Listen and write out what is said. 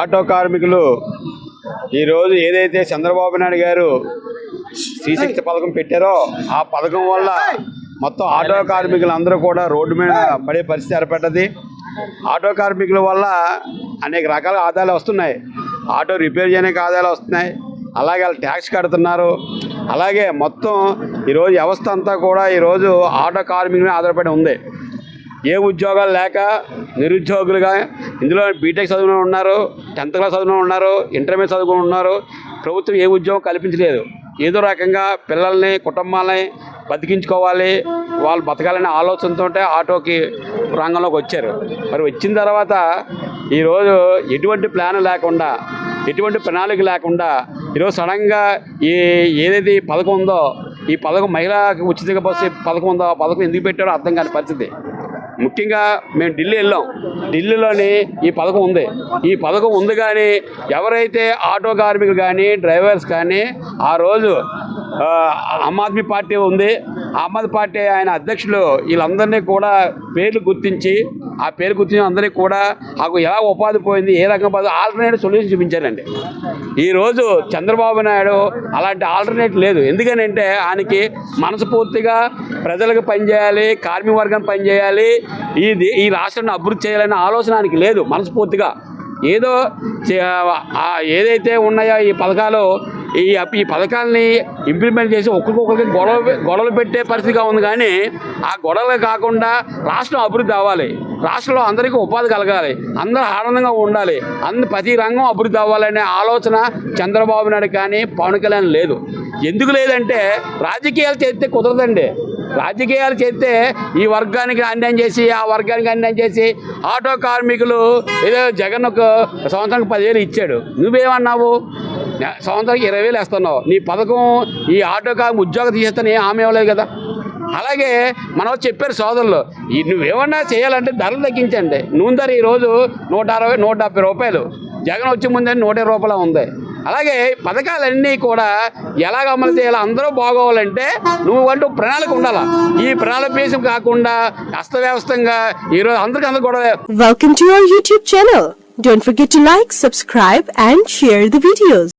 Auto కార్మికులు ఈరోజు ఏదైతే చంద్రబాబు నాయుడు గారు శ్రీశక్తి పథకం పెట్టారో ఆ పథకం వల్ల మొత్తం ఆటో కార్మికులందరూ కూడా రోడ్డు మీద పడే పరిస్థితి ఏర్పడ్డది. ఆటో కార్మికుల వల్ల అనేక రకాల ఆదాయాలు వస్తున్నాయి. ఆటో రిపేర్ చేయడానికి ఆదాయాలు వస్తున్నాయి. అలాగే వాళ్ళు ట్యాక్స్ కడుతున్నారు. అలాగే మొత్తం ఈరోజు వ్యవస్థ అంతా కూడా ఈరోజు ఆటో కార్మికుల మీద ఆధారపడి ఉంది. ఏ ఉద్యోగాలు లేక నిరుద్యోగులుగా ఇందులో బీటెక్ చదువులో ఉన్నారు టెన్త్ క్లాస్ చదువుకుని ఉన్నారు ఇంటర్మీడియట్ చదువుకుని ఉన్నారు. ప్రభుత్వం ఏ ఉద్యోగం కల్పించలేదు. ఏదో రకంగా పిల్లల్ని కుటుంబాలని బతికించుకోవాలి. వాళ్ళు బతకాలనే ఆలోచనతో ఆటోకి రంగంలోకి వచ్చారు. మరి వచ్చిన తర్వాత ఈరోజు ఎటువంటి ప్లాన్ లేకుండా ఎటువంటి ప్రణాళిక లేకుండా ఈరోజు సడన్గా ఈ ఏదైతే ఈ పథకం ఉందో ఈ పథకం మహిళకి ఉచిత బస్సు పథకం ఉందో ఆ పథకం ఎందుకు పెట్టారో అర్థం కాని పరిస్థితి. ముఖ్యంగా మేము ఢిల్లీ వెళ్ళాం. ఢిల్లీలోని ఈ పథకం ఉంది. ఈ పథకం ఉంది కానీ ఎవరైతే ఆటో కార్మికులు కానీ డ్రైవర్స్ కానీ ఆ రోజు ఆమ్ ఆద్మీ పార్టీ ఉంది. ఆమ్ ఆద్మీ పార్టీ ఆయన అధ్యక్షులు వీళ్ళందరినీ కూడా పేర్లు గుర్తించి ఆ పేరు గుర్తించిన అందరికీ కూడా నాకు ఎలా ఉపాధి పోయింది ఏ రకంగా పోయింది ఆల్టర్నేటివ్ సొల్యూషన్ చూపించారండి. ఈరోజు చంద్రబాబు నాయుడు అలాంటి ఆల్టర్నేట్ లేదు. ఎందుకనంటే ఆయనకి మనస్ఫూర్తిగా ప్రజలకు పనిచేయాలి కార్మిక వర్గం పనిచేయాలి ఇది ఈ రాష్ట్రాన్ని అభివృద్ధి చేయాలనే ఆలోచన ఆయనకి లేదు మనస్ఫూర్తిగా ఏదో చే- ఏదైతే ఉన్నాయో ఈ పథకాలు ఈ ఈ పథకాలని ఇంప్లిమెంట్ చేసి ఒక్కొక్కరికి గొడవ గొడవలు పెట్టే పరిస్థితిగా ఉంది కానీ ఆ గొడవలు కాకుండా రాష్ట్రం అభివృద్ధి అవ్వాలి. రాష్ట్రంలో అందరికీ ఉపాధి కలగాలి. అందరూ ఆనందంగా ఉండాలి. అందరు ప్రతి రంగం అభివృద్ధి అవ్వాలనే ఆలోచన చంద్రబాబు నాయుడు కానీ పవన్ కళ్యాణ్ లేదు. ఎందుకు లేదంటే రాజకీయాలు చేస్తే కుదరదండి. రాజకీయాలు చేస్తే ఈ వర్గానికి అన్యాయం చేసి ఆ వర్గానికి అన్యాయం చేసి ఆటో కార్మికులు ఏదో జగన్ ఒక సంవత్సరానికి పదివేలు ఇచ్చాడు. నువ్వేమన్నావు? సంవత్సరానికి ఇరవై వేలు వేస్తున్నావు. నీ పథకం ఈ ఆటో కార్మిక ఉద్యోగం తీసేస్తాను ఏం హామీ ఇవ్వలేదు కదా. అలాగే మనం చెప్పారు సోదరులు ఈ నువ్వేమన్నా చేయాలంటే ధరలు తగ్గించండి. నూనె ధర ఈరోజు నూట అరవై నూట డెబ్బై రూపాయలు. జగన్ వచ్చే ముందే నూట ఇరవై రూపాయలు ఉంది. అలాగే పథకాలన్నీ కూడా ఎలాగ అమలు చేయాలో అందరూ బాగోవాలంటే నువ్వు అంటూ ప్రణాళిక ఉండాలి? ఈ ప్రణాళిక బేసం కాకుండా అస్తవ్యవస్థంగా ఈరోజు అందరికీ అందరు కూడా welcome to your YouTube channel don't forget to like subscribe and share the videos